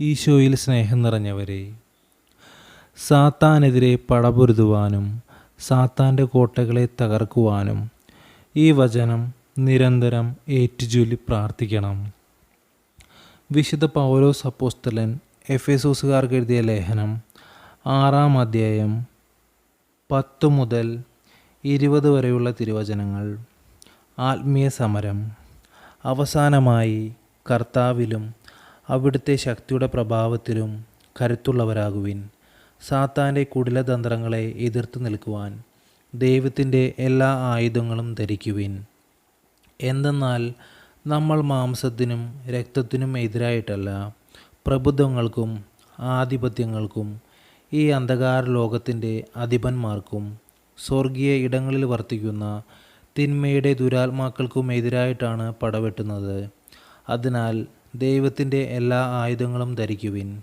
ഈശോയിൽ സ്നേഹം നിറഞ്ഞവരെ സാത്താനെതിരെ പടപൊരുതുവാനും സാത്താന്റെ കോട്ടകളെ തകർക്കുവാനും ഈ വചനം നിരന്തരം ഏറ്റുചൊല്ലി പ്രാർത്ഥിക്കണം. വിശുദ്ധ പൗരോ പൗലോസ് അപ്പോസ്തലൻ എസോസുകാർക്ക് എഴുതിയ ലേഖനം ആറാം അധ്യായം പത്ത് മുതൽ ഇരുപത് വരെയുള്ള തിരുവചനങ്ങൾ. ആത്മീയ സമരം. അവസാനമായി കർത്താവിലും അവിടുത്തെ ശക്തിയുടെ പ്രഭാവത്തിലും കരുത്തുള്ളവരാകുവിൻ. സാത്താന്റെ കുടിലതന്ത്രങ്ങളെ എതിർത്ത് നിൽക്കുവാൻ ദൈവത്തിന്റെ എല്ലാ ആയുധങ്ങളും ധരിക്കുവിൻ. എന്തെന്നാൽ നമ്മൾ മാംസത്തിനും രക്തത്തിനും എതിരായിട്ടല്ല പ്രബുദ്ധങ്ങൾക്കും ആധിപത്യങ്ങൾക്കും ഈ അന്ധകാര ലോകത്തിന്റെ അധിപന്മാർക്കും സ്വർഗീയ ഇടങ്ങളിൽ വർത്തിക്കുന്ന തിന്മയുടെ ദുരാത്മാക്കൾക്കും എതിരായിട്ടാണ് പടവെട്ടുന്നത്. അതിനാൽ ദൈവത്തിന്റെ എല്ലാ ആയുധങ്ങളും ധരിക്കുവിൻ.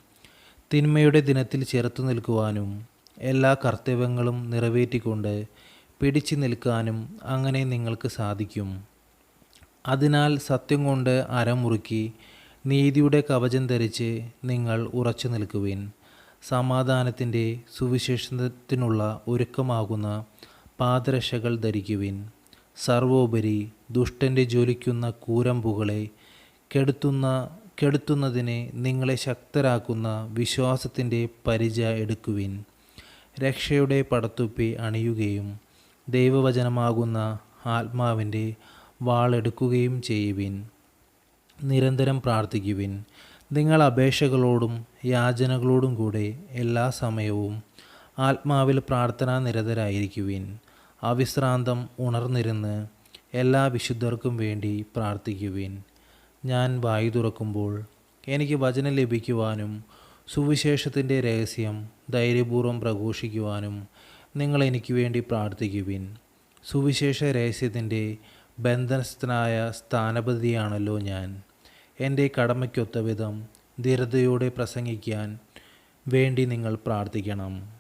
തിന്മയുടെ ദിനത്തിൽ ചെറുത്തു നിൽക്കുവാനും എല്ലാ കർത്തവ്യങ്ങളും നിറവേറ്റിക്കൊണ്ട് പിടിച്ചു നിൽക്കാനും അങ്ങനെ നിങ്ങൾക്ക് സാധിക്കും. അതിനാൽ സത്യം കൊണ്ട് അരമുറുക്കി നീതിയുടെ കവചം ധരിച്ച് നിങ്ങൾ ഉറച്ചു നിൽക്കുവിൻ. സമാധാനത്തിന്റെ സുവിശേഷത്തിനുള്ള ഒരുക്കമാകുന്ന പാദരക്ഷകൾ ധരിക്കുവിൻ. സർവോപരി ദുഷ്ടന്റെ ജ്വലിക്കുന്ന കൂരമ്പുകളെ കെടുത്തുന്ന കെടുത്തുന്നതിന് നിങ്ങളെ ശക്തരാക്കുന്ന വിശ്വാസത്തിന്റെ പരിച എടുക്കുവിൻ. രക്ഷയുടെ പടത്തുപ്പി അണിയുകയും ദൈവവചനമാകുന്ന ആത്മാവിന്റെ വാളെടുക്കുകയും ചെയ്യുവിൻ. നിരന്തരം പ്രാർത്ഥിക്കുവിൻ. നിങ്ങൾ അപേക്ഷകളോടും യാചനകളോടും കൂടെ എല്ലാ സമയവും ആത്മാവിൽ പ്രാർത്ഥനാ നിരതരായിരിക്കുവിൻ. അവിശ്രാന്തം ഉണർന്നിരുന്ന് എല്ലാ വിശുദ്ധർക്കും വേണ്ടി പ്രാർത്ഥിക്കുവിൻ. ഞാൻ വായു തുറക്കുമ്പോൾ എനിക്ക് വചനം ലഭിക്കുവാനും സുവിശേഷത്തിന്റെ രഹസ്യം ധൈര്യപൂർവം പ്രഘോഷിക്കുവാനും നിങ്ങൾ എനിക്ക് വേണ്ടി പ്രാർത്ഥിക്കുവിൻ. സുവിശേഷ രഹസ്യത്തിന്റെ ബന്ധനസ്ഥനായ സ്ഥാനപതിയാണല്ലോ ഞാൻ. എന്റെ കടമയ്ക്കൊത്ത വിധം ധീരതയോടെ പ്രസംഗിക്കാൻ വേണ്ടി നിങ്ങൾ പ്രാർത്ഥിക്കണം.